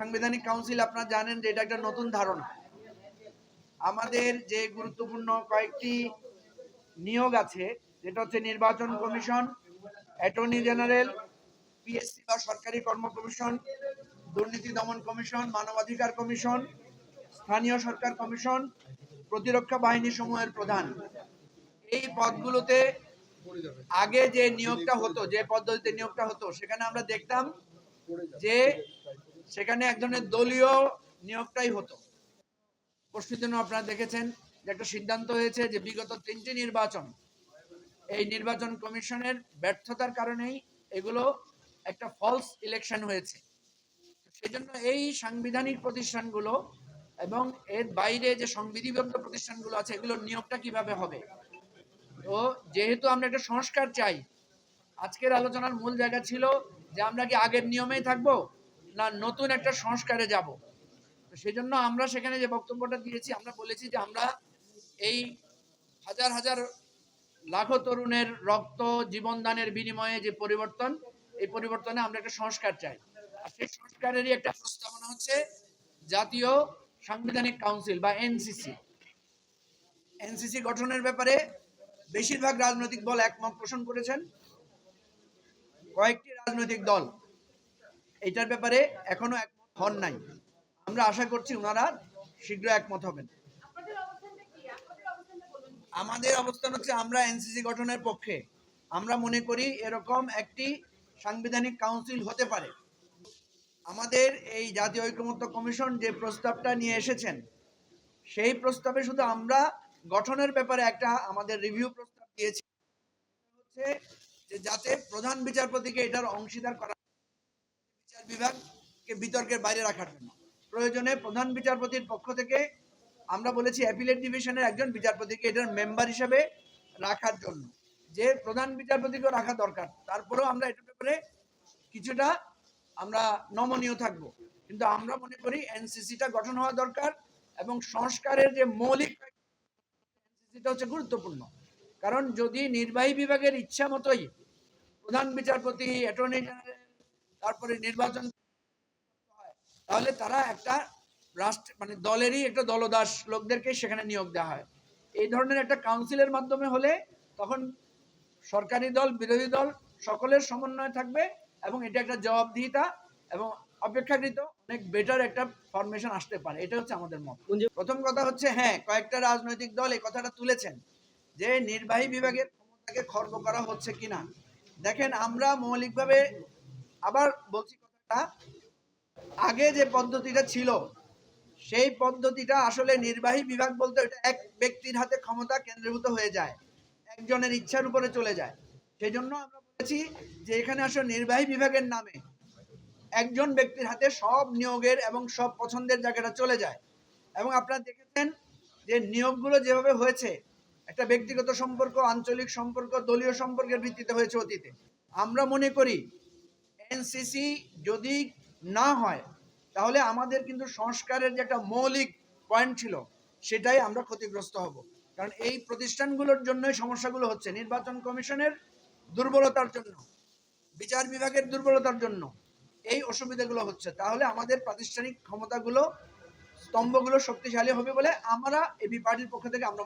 সাংবিধানিক কাউন্সিল, আপনারা জানেন যে এটা একটা নতুন ধারণা। আমাদের যে গুরুত্বপূর্ণ কয়েকটি নিয়োগ আছে, যেটা হচ্ছে নির্বাচন কমিশন, অ্যাটর্নি জেনারেল, পিএসসি বা সরকারি কর্ম কমিশন, দুর্নীতি দমন কমিশন, মানবাধিকার কমিশন, স্থানীয় সরকার কমিশন, প্রতিরক্ষা বাহিনী সমূহের প্রধান। এই পদগুলোতে আগে যে নিয়োগটা হতো, যে পদ্ধতিতে নিয়োগটা হতো, সেখানে আমরা দেখতাম যে সেখানে এক ধরনের দলীয় নিয়োগটাই হতো। পরশু আপনারা দেখেছেন যে একটা সিদ্ধান্ত হয়েছে যে বিগত তিনটি নির্বাচন, এই নির্বাচন কমিশনের ব্যর্থতার কারণেই এগুলো একটা ফলস ইলেকশন হয়েছে। সেই জন্য এই সাংবিধানিক প্রতিষ্ঠানগুলো এবং এর বাইরে যে সংবিধিবদ্ধ প্রতিষ্ঠানগুলো আছে, এগুলোর নিয়োগটা কীভাবে হবে? তো যেহেতু আমরা একটা সংস্কার চাই, আজকের আলোচনার মূল জায়গা ছিল যে আমরা কি আগের নিয়মেই থাকব? না, নতুন একটা সংস্কারে যাব। সেই জন্য আমরা সেখানে যে বক্তব্যটা দিয়েছি, আমরা বলেছি যে আমরা এই হাজার হাজার লাখো তরুণের রক্ত জীবনদানের বিনিময়ে যে পরিবর্তন, এই পরিবর্তনে আমরা একটা সংস্কার চাই। আর সেই সংস্কারেরই একটা প্রস্তাবনা হচ্ছে জাতীয় সাংবিধানিক কাউন্সিল বা এনসিসি। এনসিসি গঠনের ব্যাপারে বেশিরভাগ রাজনৈতিক দল একমত পোষণ করেছেন। কয়েকটি রাজনৈতিক দল এটার ব্যাপারে এখনও একমত হন নাই। আমরা আশা করছি ওনারা শীঘ্র একমত হবেন। আমাদের অবস্থান হচ্ছে আমরা এনসিসি গঠনের পক্ষে। আমরা মনে করি এরকম একটি সাংবিধানিক কাউন্সিল হতে পারে। আমাদের এই জাতীয় ঐকমত্য কমিশন যে প্রস্তাবটা নিয়ে এসেছেন সেই প্রস্তাবে শুধু আমরা গঠনের ব্যাপারে একটা আমাদের রিভিউ প্রস্তাব দিয়েছি। হচ্ছে যে যাতে প্রধান বিচারপতিকে এটার অংশীদার করা বিভাগকে বিতর্কের বাইরে রাখার জন্য। প্রয়োজনে প্রধান বিচারপতির পক্ষ থেকে আমরা বলেছি অ্যাপিলেট ডিভিশনের একজন বিচারপতিকে এটার মেম্বার হিসেবে রাখার জন্য। যে প্রধান বিচারপতিকেও রাখা দরকার, তারপরেও আমরা এটার ব্যাপারে কিছুটা আমরা নমনীয় থাকব। কিন্তু আমরা মনে করি এনসিসিটা গঠন হওয়া দরকার এবং সংস্কারের যে মৌলিক এনসিসিটা হচ্ছে গুরুত্বপূর্ণ। কারণ যদি নির্বাহী বিভাগের ইচ্ছা মতোই প্রধান বিচারপতি, অ্যাটর্নি জেনারেল তারপরে নির্বাচন তাহলে তারা একটা রাষ্ট্র মানে দলেরই একটা দলদাস লোকদেরকে সেখানে নিয়োগ দেওয়া হয়। এই ধরনের একটা কাউন্সিলের মাধ্যমে হলে তখন সরকারি দল বিরোধী দল সকলের সমন্বয় থাকবে এবং এটা একটা জবাবদিহিতা এবং অপেক্ষাকৃত অনেক বেটার একটা ফরমেশন আসতে পারে। এটা হচ্ছে আমাদের মত। প্রথম কথা হচ্ছে হ্যাঁ কয়েকটা রাজনৈতিক দল এই কথাটা তুলেছেন যে নির্বাহী বিভাগের ক্ষমতাকে খর্ব করা হচ্ছে কিনা। দেখেন আমরা মৌলিকভাবে আবার বলছি কথাটা, আগে যে পদ্ধতিটা ছিল, সেই পদ্ধতিটা আসলে নির্বাহী বিভাগ বলতে এটা এক ব্যক্তির হাতে ক্ষমতা কেন্দ্রীভূত হয়ে যায়, একজনের ইচ্ছার উপরে চলে যায়। সেই জন্য আমরা বলেছি যে এখানে আসলে নির্বাহী বিভাগের নামে একজন ব্যক্তির হাতে সব নিয়োগের এবং সব পছন্দের জায়গাটা চলে যায়। এবং আপনারা দেখেছেন যে নিয়োগগুলো যেভাবে হয়েছে, একটা ব্যক্তিগত সম্পর্ক, আঞ্চলিক সম্পর্ক, দলীয় সম্পর্কের ভিত্তিতে হয়েছে অতীতে। আমরা মনে করি এনসিসি যদি না হয়, তাহলে আমাদের কিন্তু সংস্কারের যে একটা মৌলিক পয়েন্ট ছিল, সেটাই আমরা ক্ষতিগ্রস্ত হব। কারণ এই প্রতিষ্ঠানগুলোর জন্যই সমস্যাগুলো হচ্ছে, নির্বাচন কমিশনের দুর্বলতার জন্য, বিচার বিভাগের দুর্বলতার জন্য এই অসুবিধাগুলো হচ্ছে। তাহলে আমাদের প্রাতিষ্ঠানিক ক্ষমতাগুলো, স্তম্ভগুলো শক্তিশালী হবে বলে আমরা এবি পার্টির পক্ষ থেকে আমরা